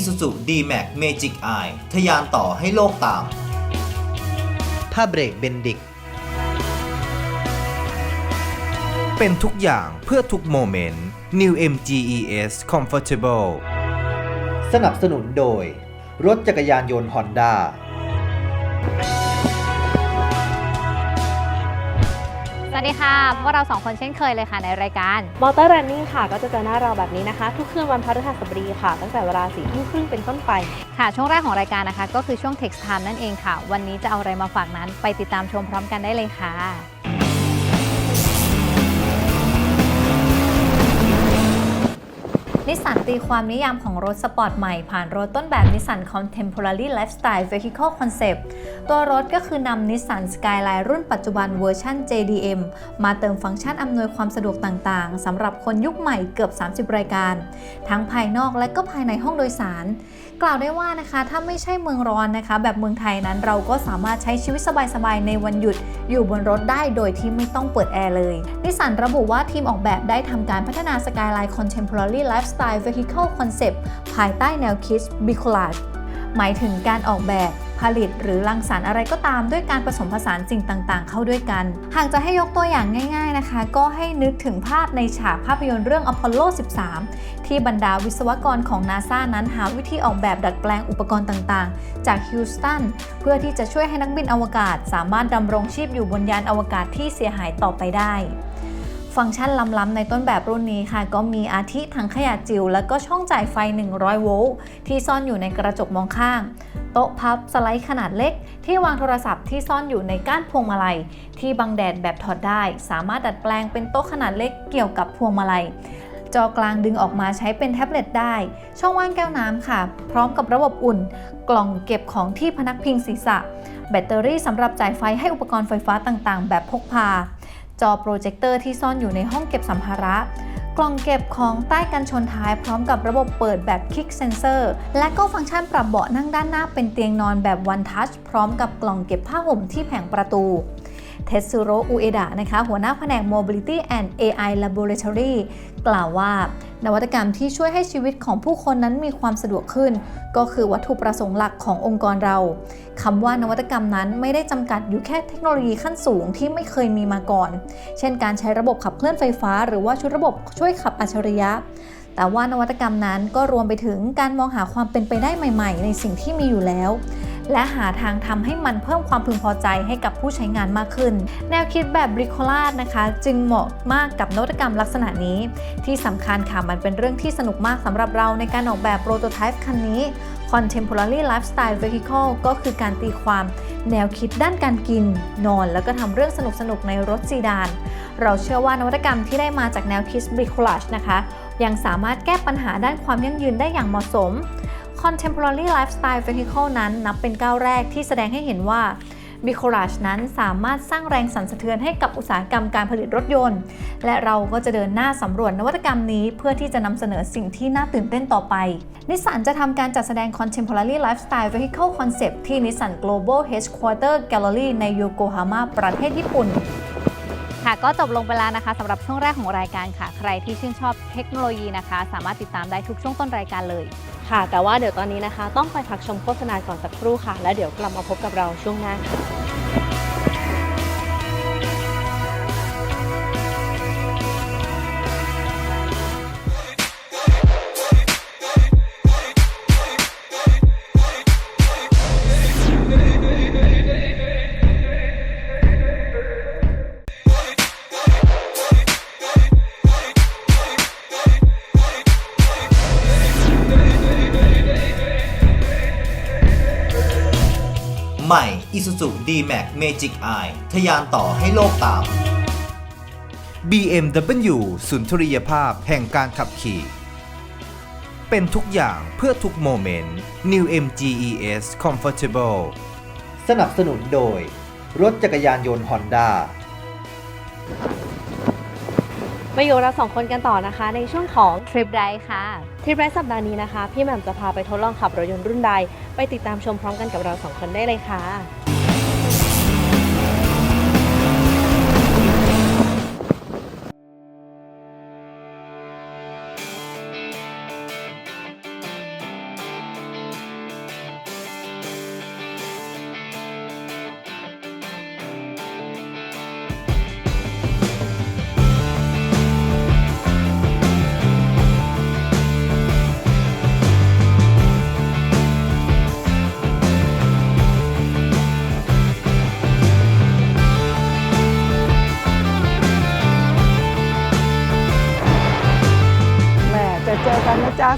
Isuzu D-Max Magic Eye ทะยานต่อให้โลกตาม ผ้าเบรกเบนดิก เป็นทุกอย่างเพื่อทุกโมเมนต์ New MGES Comfortable สนับสนุนโดย รถจักรยานยนต์ Honda วัสดีค่ะ พวกเราสองคนเช่นเคยเลยค่ะในรายการ มอเตอร์รันนิ่งค่ะ ก็จะเจอหน้าเราแบบนี้นะคะ ทุกคืนวันพฤหัสบดีค่ะ ตั้งแต่เวลาสี่ทุ่มครึ่งเป็นต้นไป ค่ะ ช่วงแรกของรายการนะคะ ก็คือช่วง Text Time นั่นเองค่ะ วันนี้จะเอาอะไรมาฝากนั้น ไปติดตามชมพร้อมกันได้เลยค่ะ นิสสันตีความนิยามของรถสปอร์ตใหม่ผ่านรถต้นแบบนิสสัน Contemporary Lifestyle Vehicle Concept ตัวรถก็คือนำนิสสัน Skyline รุ่นปัจจุบันเวอร์ชัน JDM มาเติมฟังก์ชันอำนวยความสะดวกต่างๆสำหรับคนยุคใหม่เกือบ 30 รายการ ทั้งภายนอกและก็ภายในห้องโดยสาร กล่าวได้ว่านะคะถ้าไม่ใช่เมืองร้อนนะคะ แบบเมืองไทยนั้นเราก็สามารถใช้ชีวิตสบายๆในวันหยุดอยู่บนรถได้โดยที่ไม่ต้องเปิดแอร์เลยนิสสันระบุว่าทีมออกแบบได้ทำการพัฒนา Skyline Contemporary Lifestyle Vehicle Concept ภายใต้แนวคิด b i c o l a g e หมายถึงการออกแบบผลิตหรือรังสรรค์อะไรก็ตามด้วยการผสมผสานสิ่งต่างๆ เข้าด้วยกัน หากจะให้ยกตัวอย่างง่าย ๆนะคะ ก็ให้นึกถึงภาพในฉากภาพยนตร์เรื่อง Apollo 13 ที่บรรดาวิศวกรของนาซานั้นหาวิธีออกแบบดัดแปลงอุปกรณ์ต่างๆ จากฮิวสตันเพื่อที่จะช่วยให้นักบินอวกาศ สามารถดำรงชีพอยู่บนยานอวกาศที่เสียหายต่อไปได้ ฟังก์ชันล้ำๆในต้นแบบรุ่นนี้ค่ะ ก็มีอาทิถังขยะจิ๋วและก็ช่องจ่ายไฟ 100 โวลต์ที่ซ่อนอยู่ในกระจกมองข้าง โต๊ะพับสไลด์ขนาดเล็ก ที่วางโทรศัพท์ที่ซ่อนอยู่ในก้านพวงมาลัย ที่บังแดดแบบถอดได้ สามารถดัดแปลงเป็นโต๊ะขนาดเล็กเกี่ยวกับพวงมาลัยจอกลางดึงออกมาใช้เป็นแท็บเล็ตได้ ช่องว่างแก้วน้ำค่ะ พร้อมกับระบบอุ่น กล่องเก็บของที่พนักพิงศีรษะ แบตเตอรี่สำหรับจ่ายไฟให้อุปกรณ์ไฟฟ้าต่างๆ แบบพกพา จอโปรเจคเตอร์ที่ซ่อนอยู่ในห้องเก็บสัมภาระ กล่องเก็บของใต้กันชนท้ายพร้อมกับระบบเปิดแบบคลิกเซนเซอร์ และก็ฟังก์ชันปรับเบาะนั่งด้านหน้าเป็นเตียงนอนแบบวันทัชพร้อมกับกล่องเก็บผ้าห่มที่แผงประตูเทส u โรอุเอดะนะคะหัวหน้าแผนก Mobility and AI Laboratory กล่าวว่า นวัตกรรมที่ช่วยให้ชีวิตของผู้คนนั้นมีความสะดวกขึ้น ก็คือวัตถุประสงค์หลักขององค์กรเราคำว่านวัตกรรมนั้นไม่ได้จำกัดอยู่แค่เทคโนโลยีขั้นสูงที่ไม่เคยมีมาก่อน เช่น การใช้ระบบขับเคลื่อนไฟฟ้า หรือว่าชุดระบบช่วยขับอัจฉริยะแต่ว่านวัตกรรมนั้นก็รวมไปถึงการมองหาความเป็นไปได้ใหม่ ๆ ในสิ่งที่มีอยู่แล้ว และหาทางทำให้มันเพิ่มความพึงพอใจให้กับผู้ใช้งานมากขึ้น แนวคิดแบบบริโคลาดนะคะ จึงเหมาะมากกับนวัตกรรมลักษณะนี้ ที่สำคัญค่ะมันเป็นเรื่องที่สนุกมากสำหรับเราในการออกแบบโปรโตไทป์คันนี้ Contemporary Lifestyle Vehicle ก็คือการตีความแนวคิดด้านการกิน นอน แล้วก็ทำเรื่องสนุกๆ ในรถซีดาน เราเชื่อว่านวัตกรรมที่ได้มาจากแนวคิด Bricolage นะคะ ยังสามารถแก้ปัญหาด้านความยั่งยืนได้อย่างเหมาะสม Contemporary Lifestyle Vehicle นั้นนับเป็นก้าวแรกที่แสดงให้เห็นว่า b i c o r a g e นั้นสามารถสร้างแรงสั่นสะเทือนให้กับอุตสาหกรรมการผลิตรถยนต์ และเราก็จะเดินหน้าสำรวจนวัตกรรมนี้เพื่อที่จะนำเสนอสิ่งที่น่าตื่นเต้นต่อไป นิสสันจะทำการจัดแสดง Contemporary Lifestyle Vehicle Concept ที่ Nissan Global Headquarter Gallery ในโยโกฮาม่าประเทศญี่ปุ่น ค่ะ ก็จบลงไปแล้วนะคะสำหรับช่วงแรกของรายการค่ะ ใครที่ชื่นชอบเทคโนโลยีนะคะ สามารถติดตามได้ทุกช่วงต้นรายการเลย ค่ะ แต่ว่าเดี๋ยวตอนนี้นะคะ ต้องไปพักชมโฆษณาก่อนสักครู่ค่ะ แล้วเดี๋ยวกลับมาพบกับเราช่วงหน้าค่ะ D-Max Magic Eye ทะยานต่อให้โลกตาม BMW สุนทรียภาพแห่งการขับขี่ เป็นทุกอย่างเพื่อทุกโมเมนต์ New MGES Comfortable สนับสนุนโดย รถจักรยานยนต์ Honda มาอยู่เราสองคนกันต่อนะคะ ในช่วงของทริปไดค่ะทริปไดสัปดาห์นี้นะคะ พี่แหม่มจะพาไปทดลองขับรถยนต์รุ่นใด ไปติดตามชมพร้อมกันกับเราสองคนได้เลยค่ะ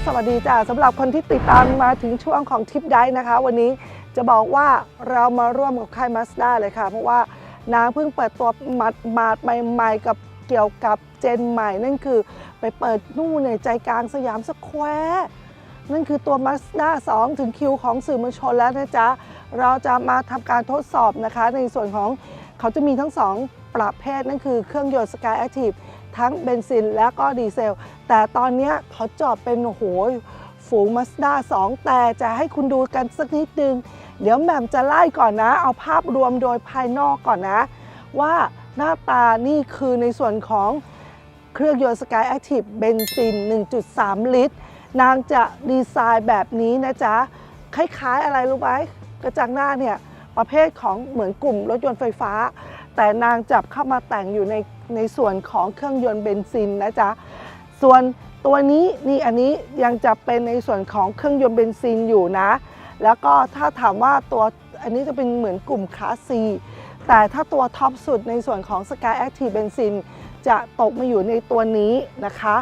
สวัสดีจ้าสำหรับคนที่ติดตามมาถึงช่วงของทิปได้นะคะ วันนี้จะบอกว่าเรามาร่วมกับค่ายมาสด้าเลยค่ะ เพราะว่านางเพิ่งเปิดตัวมาดมาดใหม่ๆกับเกี่ยวกับเจนใหม่ นั่นคือไปเปิดนู่นในใจกลางสยามสแควร์นั่นคือตัว Mazda 2ถึงคิวของสื่อมวลชนแล้วนะจ๊ะ เราจะมาทำการทดสอบนะคะ ในส่วนของเขาจะมีทั้งสองประเภทนั่นคือเครื่องยนต์ Sky Active ทั้งเบนซินและก็ดีเซล แต่ตอนนี้เขาจอดเป็นโอ้โหฝูง Mazda 2แต่จะให้คุณดูกันสักนิดนึง เดี๋ยวแหม่มจะไล่ก่อนนะ เอาภาพรวมโดยภายนอกก่อนนะ ว่าหน้าตานี่คือในส่วนของเครื่องยนต์ Sky Active เบนซิน 1.3 ลิตร นางจะดีไซน์แบบนี้นะจ๊ะ คล้ายๆอะไรรู้ไหมกระจังหน้าเนี่ย ประเภทของเหมือนกลุ่มรถยนต์ไฟฟ้า แต่นางจับเข้ามาแต่งอยู่ในในส่วนของเครื่องยนต์เบนซินนะจ๊ะส่วนตัวนี้นี่อันนี้ยังจะเป็นในส่วนของเครื่องยนต์เบนซินอยู่นะ แล้วก็ถ้าถามว่าตัวอันนี้จะเป็นเหมือนกลุ่มคลาส C แต่ถ้าตัวท็อปสุดในส่วนของ Sky Active Benzin จะตกมาอยู่ในตัวนี้นะคะ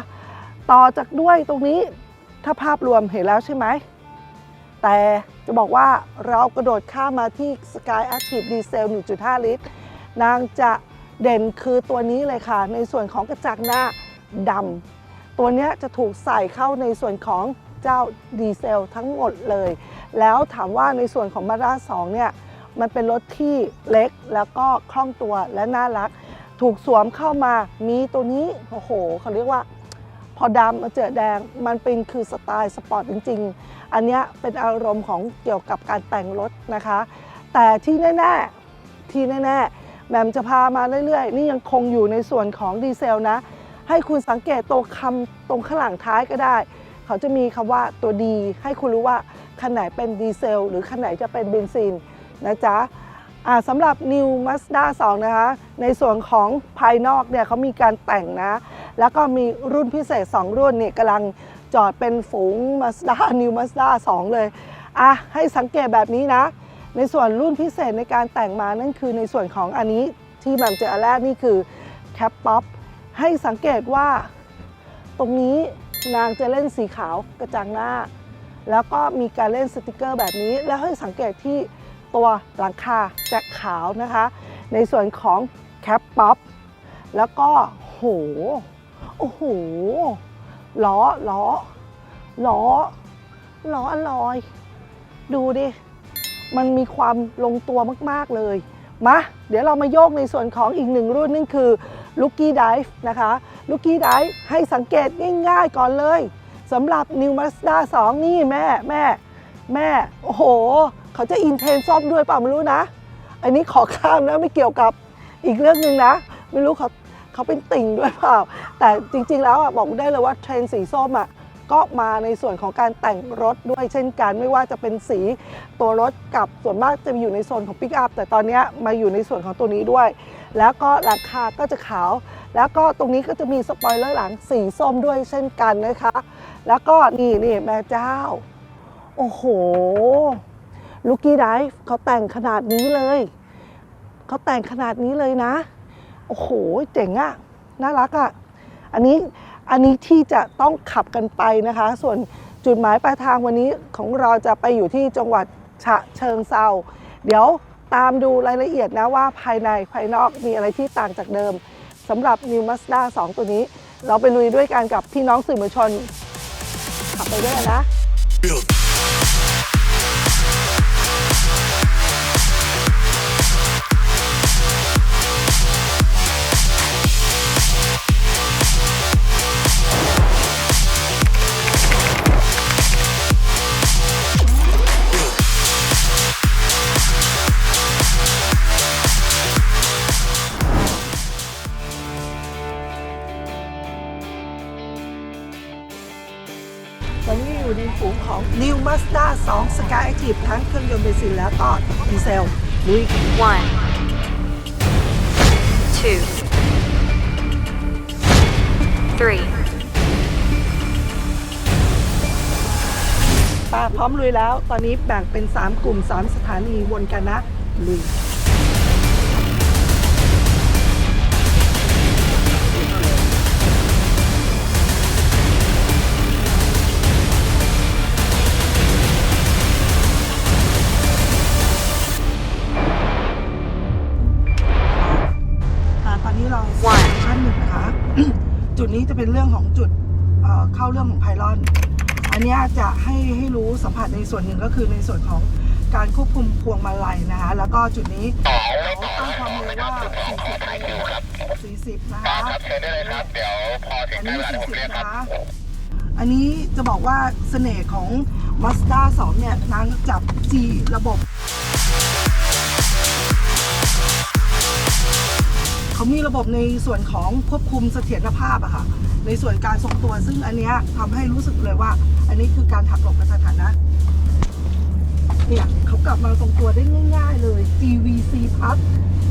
ต่อจากด้วยตรงนี้ถ้าภาพรวมเห็นแล้วใช่ไหม แต่จะบอกว่าเรากระโดดข้ามมาที่ Sky Active Diesel 1.5 ลิตร นางจะเด่นคือตัวนี้เลยค่ะ ในส่วนของกระจังหน้าดำตัวนี้จะถูกใส่เข้าในส่วนของเจ้าดีเซลทั้งหมดเลย แล้วถามว่าในส่วนของมาด้า2เนี่ยมันเป็นรถที่เล็กแล้วก็คล่องตัวและน่ารัก ถูกสวมเข้ามามีตัวนี้โอ้โหเขาเรียกว่า พอดำมาเจอแดงมันเป็นคือสไตล์สปอร์ตจริง ๆ อันนี้เป็นอารมณ์ของเกี่ยวกับการแต่งรถนะคะ แต่ที่แน่ๆที่แน่ๆ แหม่มจะพามาเรื่อยๆ นี่ยังคงอยู่ในส่วนของดีเซลนะ ให้คุณสังเกตตัวคำตรงข้างหลังท้ายก็ได้ เขาจะมีคำว่าตัวดี ให้คุณรู้ว่าคันไหนเป็นดีเซล หรือคันไหนจะเป็นเบนซินนะจ๊ะสำหรับ New Mazda 2 นะคะ ในส่วนของภายนอกเนี่ยเขามีการแต่งนะ แล้วก็มีรุ่นพิเศษ 2 รุ่นเนี่ยกำลังจอดเป็นฝูง Mazda New Mazda 2 เลย อะ ให้สังเกตแบบนี้นะ ในส่วนรุ่นพิเศษในการแต่งมานั่นคือในส่วนของอันนี้ที่แหม่มเจออันแรกนี่คือแคปป๊อปให้สังเกตว่า ตรงนี้นางจะเล่นสีขาวกระจังหน้า แล้วก็มีการเล่นสติกเกอร์แบบนี้ แล้วให้สังเกตที่ตัวหลังคาจะขาวนะคะ ในส่วนของแคปป๊อปแล้วก็โหโอ้โหล้อล้อล้อล้ออลอย ดูดิ มันมีความลงตัวมาก ๆ เลย มา เดี๋ยวเรามาโยกในส่วนของอีกหนึ่งรุ่นนั่นคือ l o o k i e Dive นะคะ l o o k i e Dive ให้สังเกตง่าย ๆ ก่อนเลยสำหรับ New Mazda 2 นี่แม่แม่แม่ โอ้โห เขาจะอินเทนซ่อมด้วยเปล่าไม่รู้นะ อันนี้ขอข้ามนะไม่เกี่ยวกับอีกเรื่องหนึ่งนะ ไม่รู้เขาเขาเป็นติ่งด้วยเปล่า แต่จริง ๆ แล้วอะบอกได้เลยว่าเทรนสีส้มอะ ก็มาในส่วนของการแต่งรถด้วยเช่นกันไม่ว่าจะเป็นสีตัวรถกับส่วนมากจะอยู่ในโซนของปิกอัพแต่ตอนนี้มาอยู่ในส่วนของตัวนี้ด้วย แล้วก็หลังคาก็จะขาว แล้วก็ตรงนี้ก็จะมีสปอยเลอร์หลังสีส้มด้วยเช่นกันนะคะ แล้วก็นี่นี่แม่เจ้า โอ้โหลูกี้ไดฟ์เขาแต่งขนาดนี้เลยเขาแต่งขนาดนี้เลยนะ โอ้โห เจ๋งอะน่ารักอะอันนี้ อันนี้ที่จะต้องขับกันไปนะคะ ส่วนจุดหมายปลายทางวันนี้ของเราจะไปอยู่ที่จังหวัดฉะเชิงเซาเดี๋ยวตามดูรายละเอียดนะว่าภายในภายนอกมีอะไรที่ต่างจากเดิมสำหรับ New Mazda 2 ตัวนี้ เราไปลุยด้วยกันกับพี่น้องสื่อมวลชน ขับไปด้วยนะ แล้วก็ดีเซลลุย One, two, three. ป้าพร้อมลุยแล้ว ตอนนี้แบ่งเป็น 3 กลุ่ม 3 สถานีวนกันนะ ลุย รื่องของจุดเอ่อเข้าเรื่องของไพลอน อันเนี้ยจะให้ให้รู้สัมผัสในส่วนหนึ่งก็คือในส่วนของการควบคุมพวงมาลัยนะคะ แล้วก็จุดนี้เขาตั้งความเร็วว่า 40 40 นะคะเชิญได้เลยครับ เดี๋ยวพอถึงได้เวลาผมเรียกครับอันนี้จะบอกว่าเสน่ห์ของ Mazda 2 เนี่ยนางจับ G ระบบ เขามีระบบในส่วนของควบคุมเสถียรภาพอะค่ะในส่วนการทรงตัว ซึ่งอันเนี้ยทำให้รู้สึกเลยว่า อันนี้คือการหักหลบกระทันหันะเนี่ยเขากลับมาทรงตัวได้ง่าย ๆ เลย GVC Plus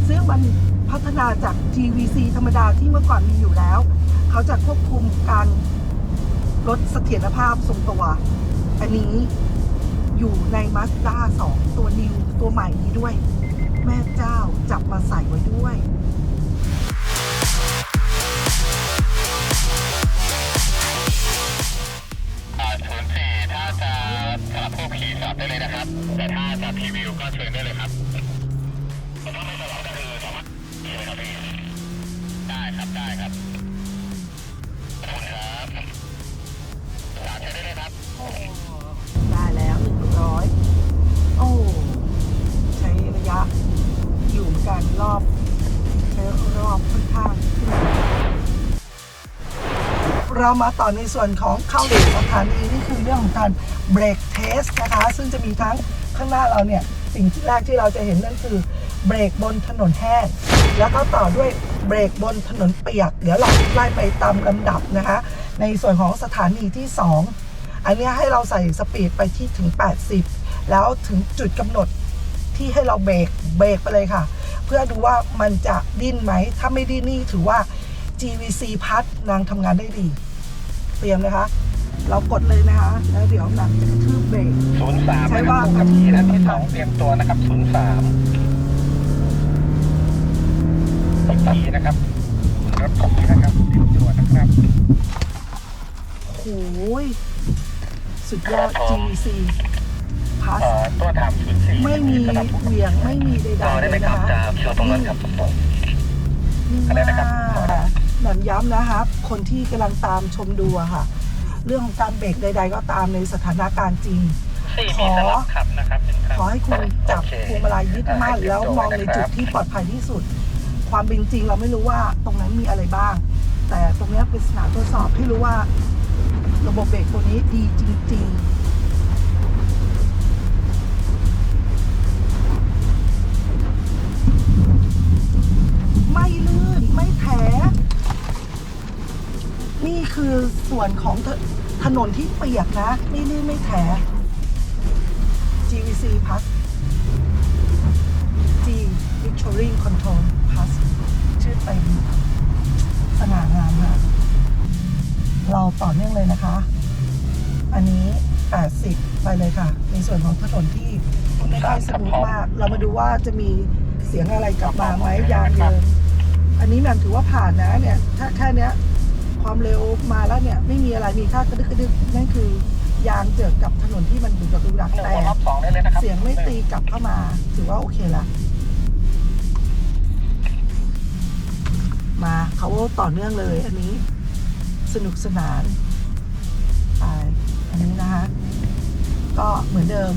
ซึ่งมันพัฒนาจาก GVC ธรรมดาที่เมื่อก่อนมีอยู่แล้ว เขาจะควบคุมการลดเสถียรภาพทรงตัว อันนี้อยู่ใน Mazda 2 ตัวนิวตัวใหม่นี้ด้วย แม่เจ้าจับมาใส่ไว้ด้วย ขี่สอบได้เลยนะครับ แต่ถ้าจะพรีวิวก็เชิญได้เลยครับแต่ถ้าไม่สอบก็คือสามารถขี่เลยครับพี่ได้ครับได้ครับขอบคุณครับสามเชิญได้เลยครับได้แล้วหนึ่งร้อยโอ้ ใช้ระยะ อยู่เหมือนกันรอบ ใช้รอบค่อนข้างขึ้นมาเรามาต่อในส่วนของเข้าสถานี คือเรื่องของการเบรกเทสนะคะ ซึ่งจะมีทั้งข้างหน้าเราเนี่ย สิ่งที่แรกที่เราจะเห็นนั่นคือเบรกบนถนนแห้งแล้วก็ต่อด้วยเบรกบนถนนเปียก เดี๋ยวเราไล่ไปตามลำดับนะคะ ในส่วนของสถานีที่ 2 อันนี้ให้เราใส่สปีดไปที่ถึง 80 แล้วถึงจุดกำหนดที่ให้เราเบรกเบรกไปเลยค่ะ เพื่อดูว่ามันจะดิ้นไหม ถ้าไม่ดิ้นนี่ถือว่า GVC พัดนางทำงานได้ดี เตรียมนะคะ เรากดเลยนะคะ แล้วเดี๋ยวนางจะกระทืบเบรก ศูนย์สามใช่นะครับว่าผู้ขับขี่ท่านที่สองเตรียมตัวนะครับศูนย์สามขับขี่นะครับรถขับขี่นะครับเตรียมตัวนะครับ โอ้ยสุดยอด GVC พัสเอ่อตัวถามศูนย์สี่ไม่มีเหวียงไม่มีใดรอๆเลได้ไหมยครันะบคะจะเชิญตรงนั้นครับอะไรนะครับหนันย้ำนะครับ คนที่กำลังตามชมดูอะค่ะ เรื่องของการเบรกใด ๆ ก็ตามในสถานการณ์จริง สี่มีสลับขับนะครับหนึ่งครับขอให้คุณจับโอเคพวงมาลัยยึดมั่นให้เตรียมแล้วตัวมองในไว้นะครับจุดที่ปลอดภัยที่สุด ความเป็นจริงเราไม่รู้ว่าตรงนั้นมีอะไรบ้าง แต่ตรงเนี้ยเป็นสนามทดสอบให้รู้ว่า ระบบเบรกตัวนี้ดีจริง ๆ คือส่วนของถถนนที่เปียกนะ ไม่ลื่นไม่แถ GVC Plus G Victory Control Plus ชื่อเต็มสง่างามค่ะเราต่อเนื่องเลยนะคะ อันนี้ 80 ไปเลยค่ะ ในส่วนของถนนที่ไม่ค่อยสมูทมาก เรามาดูว่าจะมีเสียงอะไรกลับมาไหมยางเดินอันนี้แหม่มถือว่าผ่านนะเนี่ย ถ้าแค่เนี้ย ความเร็วมาแล้วเนี่ย ไม่มีอะไรมีค่ากระดึกกระดึกนั่นคือยางเจอกับถนนที่มันดุดักดุดักหนึ่งแต่คนรอบสองได้เลยนะครับเสียงไม่ตีกลับเข้ามา ถือว่าโอเคละมาเขาต่อเนื่องเลยอันนี้ สนุกสนานไปอันนี้นะคะ ก็เหมือนเดิม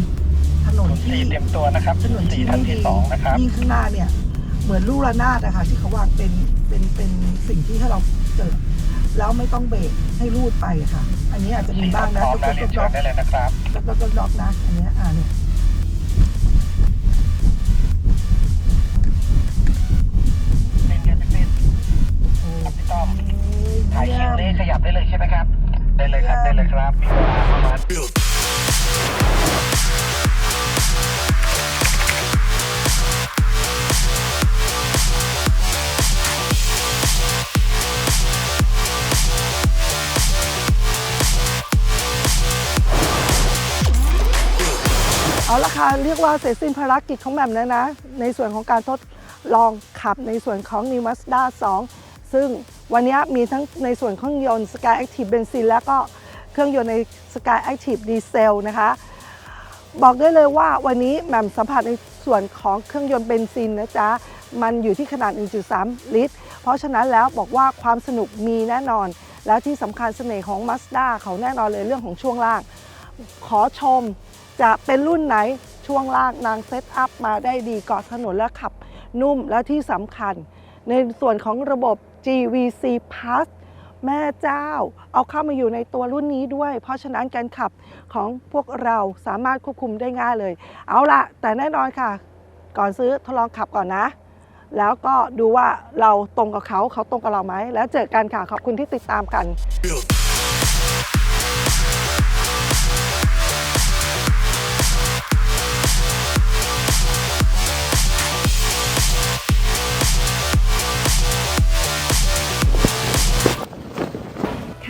ถนนที่สี่เตรียมตัวนะครับถนนสี่ที่ท่านไม่ที่ดีสองนะครับยิ่งข้างหน้าเนี่ย เหมือนลูกระนาดนะคะที่เขาวางเป็นเป็นเป็นสิ่งที่ให้เราเกิด แล้วไม่ต้องเบรกให้รูดไปอะค่ะ อันนี้อาจจะมีบ้างนะพร้อมตุ๊กแล้วตุ๊เรียกนด็เชิอกญได้เลยนะครับด็อกด็อกด็อกนะ อันเนี้ยอ่าเนี่ยเป็นกันเป็นโอ้ครับพี่ต้อมยถ่ายคิเยี่วยมเลขขยับได้เลยใช่ไหมครับ ได้เลยครับ ได้เลยครับ มีเวลาประมาณ เอาละค่ะเรียกว่าเสร็จสิ้นภารกิจของแหม่มแล้วนะ ในส่วนของการทดลองขับในส่วนของ New Mazda 2 ซึ่งวันนี้มีทั้งในส่วนเครื่องยนต์ Sky Active Benzene แล้วก็เครื่องยนต์ใน Sky Active Diesel นะคะ บอกได้เลยว่าวันนี้แหม่มสัมผัสในส่วนของเครื่องยนต์เบนซินนะจ๊ะ มันอยู่ที่ขนาด 1.3 ลิตร เพราะฉะนั้นแล้วบอกว่าความสนุกมีแน่นอน แล้วที่สำคัญเสน่ห์ของ Mazda เขาแน่นอนเลยเรื่องของช่วงล่าง ขอชม จะเป็นรุ่นไหนช่วงล่างนางเซตอัพมาได้ดีเกาะถนนและขับนุ่มและที่สำคัญ ในส่วนของระบบ GVC Plus แม่เจ้า เอาเข้ามาอยู่ในตัวรุ่นนี้ด้วย เพราะฉะนั้นการขับของพวกเราสามารถควบคุมได้ง่ายเลย เอาละแต่แน่นอนค่ะ ก่อนซื้อทดลองขับก่อนนะ แล้วก็ดูว่าเราตรงกับเขาเขาตรงกับเราไหมแล้วเจอกันค่ะขอบคุณที่ติดตามกัน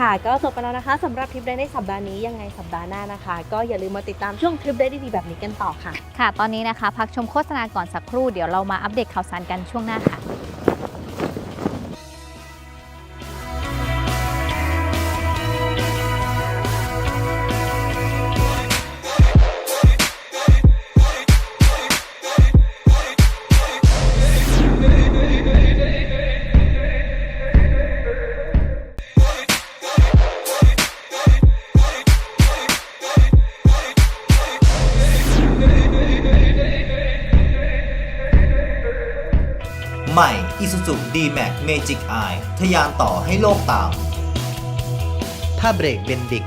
ค่ะ ก็จบไปแล้วนะคะสำหรับทริปได้ในสัปดาห์นี้ยังไงสัปดาห์หน้านะคะ ก็อย่าลืมมาติดตามช่วงทริปได้ดีๆแบบนี้กันต่อค่ะ ค่ะ ตอนนี้นะคะ พักชมโฆษณาก่อนสักครู่เดี๋ยวเรามาอัปเดตข่าวสารกันช่วงหน้าค่ะ Isuzu D-Max Magic Eye ทะยานต่อให้โลกตามถ้าเบรกเบนดิก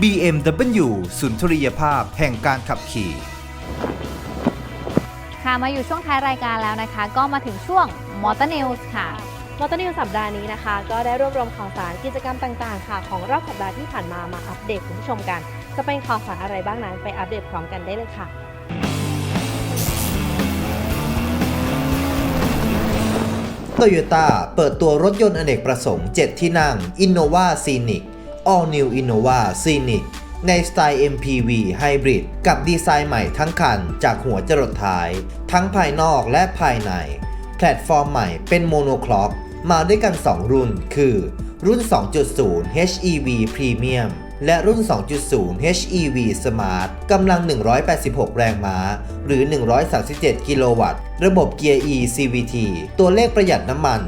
BMW สุนทรียภาพแห่งการขับขี่ ค่ะมาอยู่ช่วงท้ายรายการแล้วนะคะ ก็มาถึงช่วง Motor News ค่ะ มอเตอร์นิวสัปดาห์นี้นะคะ ก็ได้รวบรวมข่าวสารกิจกรรมต่างๆ ค่ะ ของรอบสัปดาห์ที่ผ่านมามาอัปเดตคุณผู้ชมกัน จะเป็นข่าวสารอะไรบ้างนั้นไปอัปเดตพร้อมกันได้เลยค่ะ โตโยต้าเปิดตัวรถยนต์อเนกประสงค์ 7 ที่นั่ง Innova Scenic All New Innova Scenic ในสไตล์ MPV Hybrid กับดีไซน์ใหม่ทั้งคันจากหัวจรดท้าย ทั้งภายนอกและภายใน แพลตฟอร์มใหม่เป็นโมโนคล็อกมาด้วยกัน 2 รุ่น คือ รุ่น 2.0 HEV Premium และรุ่น 2.0 HEV Smart กำลัง 186 แรงม้า หรือ 137 กิโลวัตต์ระบบเกียร์ E CVT ตัวเลขประหยัดน้ำมัน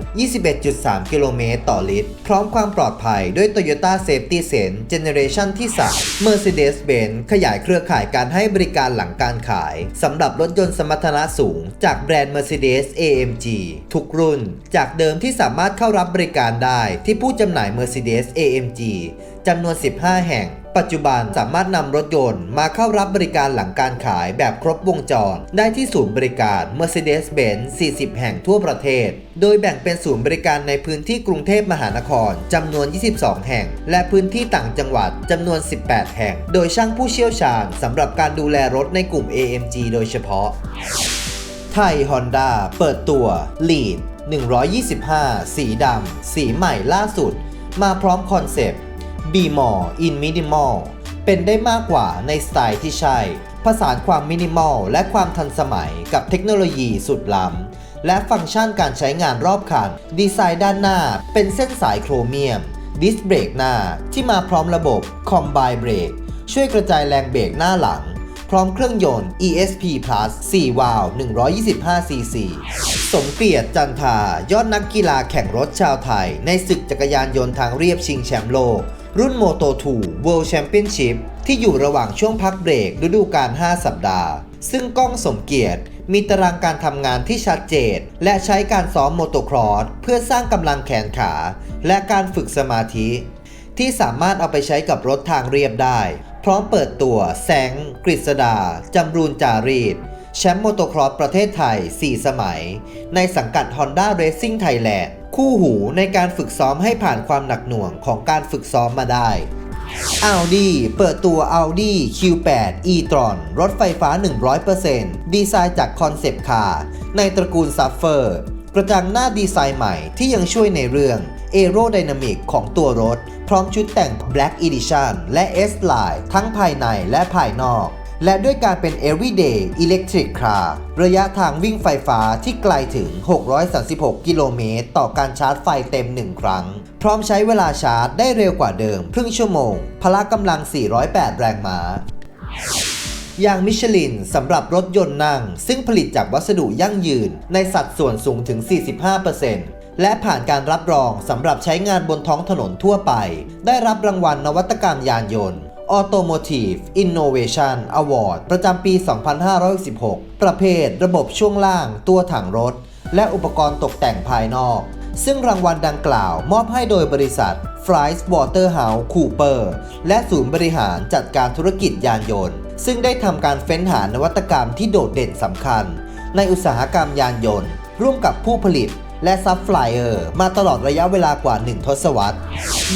21.3 กิโลเมตรต่อลิตร พร้อมความปลอดภัยด้วย Toyota Safety Sense Generation ที่ 3 Mercedes-Benz ขยายเครือข่ายการให้บริการหลังการขายสำหรับรถยนต์สมรรถนะสูง จากแบรนด์ Mercedes AMG ทุกรุ่น จากเดิมที่สามารถเข้ารับบริการได้ที่ผู้จำหน่าย Mercedes AMG จำนวน 15 แห่ง ปัจจุบันสามารถนำรถยนต์มาเข้ารับบริการหลังการขายแบบครบวงจร ได้ที่ศูนย์บริการ Mercedes-Benz 40 แห่งทั่วประเทศ โดยแบ่งเป็นศูนย์บริการในพื้นที่กรุงเทพมหานครจำนวน 22 แห่ง และพื้นที่ต่างจังหวัดจำนวน 18 แห่ง โดยช่างผู้เชี่ยวชาญสำหรับการดูแลรถในกลุ่ม AMG โดยเฉพาะ ไทยฮอนด้าเปิดตัว Lead 125 สีดำ สีใหม่ล่าสุด มาพร้อมคอนเซปต์ Be More in Minimal เป็นได้มากกว่าในสไตล์ที่ใช่ ผสานความมินิมอลและความทันสมัยกับเทคโนโลยีสุดล้ำ และฟังก์ชันการใช้งานรอบคัน ดีไซน์ด้านหน้าเป็นเส้นสายโครเมียม ดิสเบรกหน้าที่มาพร้อมระบบ Combine Brake ช่วยกระจายแรงเบรกหน้าหลัง พร้อมเครื่องยนต์ ESP Plus 4 วาล์ว125 cc สมเกียรติจันทายอดนักกีฬาแข่งรถชาวไทย ในศึกจักรยานยนต์ทางเรียบชิงแชมป์โลก รุ่น Moto 2 World Championship ที่อยู่ระหว่างช่วงพักเบรกฤดูกาล 5 สัปดาห์ ซึ่งก้องสมเกียรติมีตารางการทำงานที่ชัดเจน และใช้การซ้อมโมโตครอสเพื่อสร้างกำลังแขนขา และการฝึกสมาธิ ที่สามารถเอาไปใช้กับรถทางเรียบได้ พร้อมเปิดตัวแสง กฤษดา จำรูนจารีดแชมป์โมโตครอสประเทศไทย 4 สมัย ในสังกัด Honda Racing Thailand คู่หูในการฝึกซ้อมให้ผ่านความหนักหน่วงของการฝึกซ้อมมาได้ Audi เปิดตัว Audi Q8 e-tron รถไฟฟ้า 100%ดีไซน์จากคอนเซปต์คาร์ในตระกูล Suffer กระจังหน้าดีไซน์ใหม่ที่ยังช่วยในเรื่อง Aerodynamic ของตัวรถ พร้อมชุดแต่ง Black Edition และ S-Line ทั้งภายในและภายนอก และด้วยการเป็น everyday electric car ระยะทางวิ่งไฟฟ้าที่ไกลถึง 636 กิโลเมตร ต่อการชาร์จไฟเต็ม 1 ครั้ง พร้อมใช้เวลาชาร์จได้เร็วกว่าเดิม ครึ่งชั่วโมง พละกำลัง 408 แรงม้ายางมิชลินสำหรับรถยนต์นั่ง ซึ่งผลิตจากวัสดุยั่งยืน ในสัดส่วนสูงถึง 45%และผ่านการรับรองสำหรับใช้งานบนท้องถนนทั่วไป ได้รับรางวัลนวัตกรรมยานยนต์ Automotive Innovation Award ประจำปี 2516ประเภทระบบช่วงล่างตัวถังรถ และอุปกรณ์ตกแต่งภายนอก ซึ่งรางวัลดังกล่าวมอบให้โดยบริษัท f r i s Waterhouse Cooper และศูนย์บริหารจัดการธุรกิจยานยนต์ ซึ่งได้ทำการเฟ้นหานวัตกรรมที่โดดเด่นสำคัญ ในอุตสาหกรรมยานยนต์ ร่วมกับผู้ผลิต และซับฟลายเออร์มาตลอดระยะเวลากว่า 1 ทศวรรษ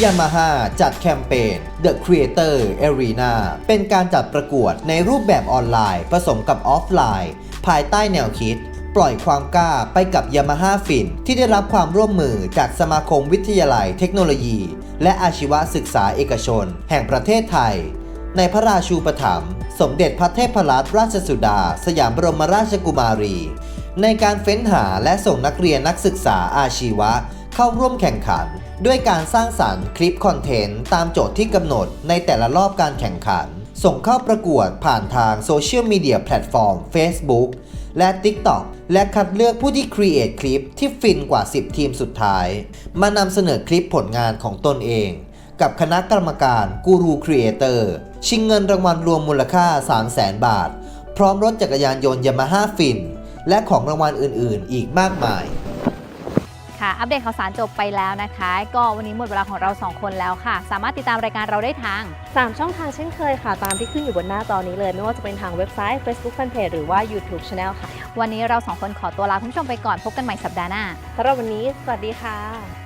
Yamaha จัดแคมเปญ The Creator Arena เป็นการจัดประกวดในรูปแบบออนไลน์ ผสมกับออฟไลน์ ภายใต้แนวคิด ปล่อยความกล้าไปกับ Yamaha Fin ที่ได้รับความร่วมมือจากสมาคมวิทยาลัยเทคโนโลยี และอาชีวศึกษาเอกชน แห่งประเทศไทย ในพระราชูปถัมภ์สมเด็จพระเทพรัตนราชสุดา สยามบรมราชกุมารี ในการเฟ้นหาและส่งนักเรียนนักศึกษาอาชีวะ เข้าร่วมแข่งขัน ด้วยการสร้างสารรค์คลิปคอนเทนต์ตามโจทย์ที่กำหนดในแต่ละรอบการแข่งขัน ส่งเข้าประกวดผ่านทางโซเชียลมีเดียแพลตฟอร์ม Facebook และ TikTok และคัดเลือกผู้ที่ครีเอทคลิปที่ฟินกว่า 10 ทีมสุดท้าย มานำเสนอคลิปผลงานของตนเอง กับคณะกรรมการกูรูครีเอเตอร์ชิงเงินรางวัลรวมมูลค่า 300,000 บาท พร้อมรถจักรยานยนต์ยามาฮ่าฟิน และของรางวัลอื่น ๆ อีกมากมาย ค่ะ อัปเดตข่าวสารจบไปแล้วนะคะ ก็วันนี้หมดเวลาของเรา 2 คนแล้วค่ะ สามารถติดตามรายการเราได้ทาง 3 ช่องทางเช่นเคยค่ะ ตามที่ขึ้นอยู่บนหน้าจอนี้เลย ไม่ว่าจะเป็นทางเว็บไซต์ Facebook Fanpage หรือว่า YouTube Channel ค่ะ วันนี้เราสองคนขอตัวลาคุณผู้ชมไปก่อนพบกันใหม่สัปดาห์หน้า สำหรับวันนี้ สวัสดีค่ะ